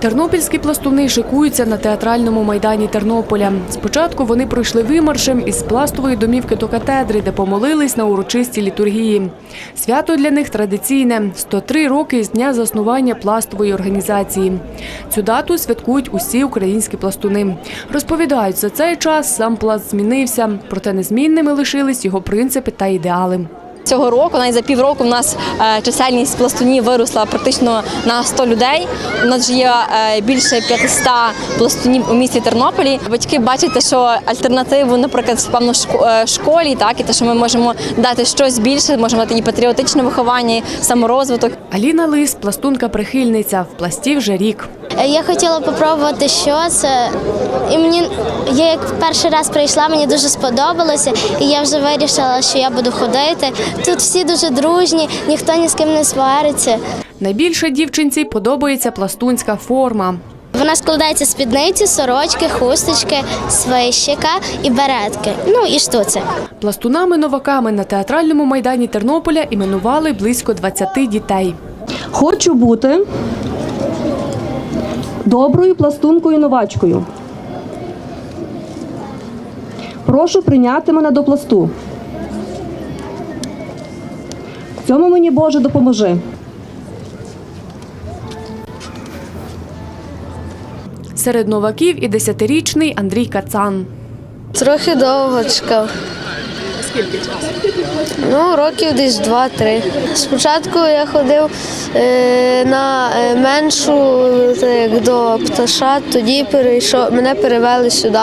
Тернопільські пластуни шикуються на театральному майдані Тернополя. Спочатку вони пройшли вимаршем із пластової домівки до катедри, де помолились на урочистій літургії. Свято для них традиційне – 103 роки з дня заснування пластової організації. Цю дату святкують усі українські пластуни. Розповідають, за цей час сам пласт змінився, проте незмінними лишились його принципи та ідеали. Цього року, навіть за півроку, в нас е, чисельність пластунів виросла практично на 100 людей. У нас вже є е, більше 500 пластунів у місті Тернополі. Батьки бачать, що альтернативу, наприклад, певно шко- е, школі, так і те, що ми можемо дати щось більше, можемо дати і патріотичне виховання, і саморозвиток. Аліна Лис – пластунка-прихильниця, в пласті вже рік. Я хотіла попробувати, що це. І мені я як перший раз прийшла, мені дуже сподобалося, і я вже вирішила, що я буду ходити. Тут всі дуже дружні, ніхто ні з ким не свариться. Найбільше дівчинці подобається пластунська форма. Вона складається з спідниці, сорочки, хусточки, свищика і беретки. Ну і штуці. Пластунами-новаками на театральному майдані Тернополя іменували близько 20 дітей. Хочу бути доброю пластункою новачкою. Прошу прийняти мене до пласту. В цьому мені Боже допоможи. Серед новаків і десятирічний Андрій Кацан. Трохи довго чекав. Скільки часу? Ну, років десь два-три. Спочатку я ходив е, на е, меншу, так, як до пташа, тоді перейшов, мене перевели сюди.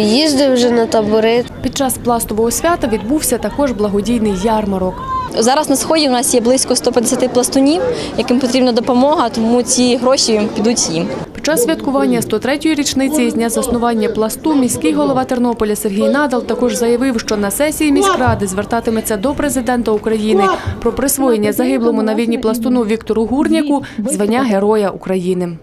Їздив вже на табори. Під час пластового свята відбувся також благодійний ярмарок. Зараз на сході у нас є близько 150 пластунів, яким потрібна допомога, тому ці гроші підуть їм. Під час святкування 103-ї річниці з дня заснування пласту міський голова Тернополя Сергій Надал також заявив, що на сесії міськради звертатиметься до президента України про присвоєння загиблому на війні пластуну Віктору Гурняку звання Героя України.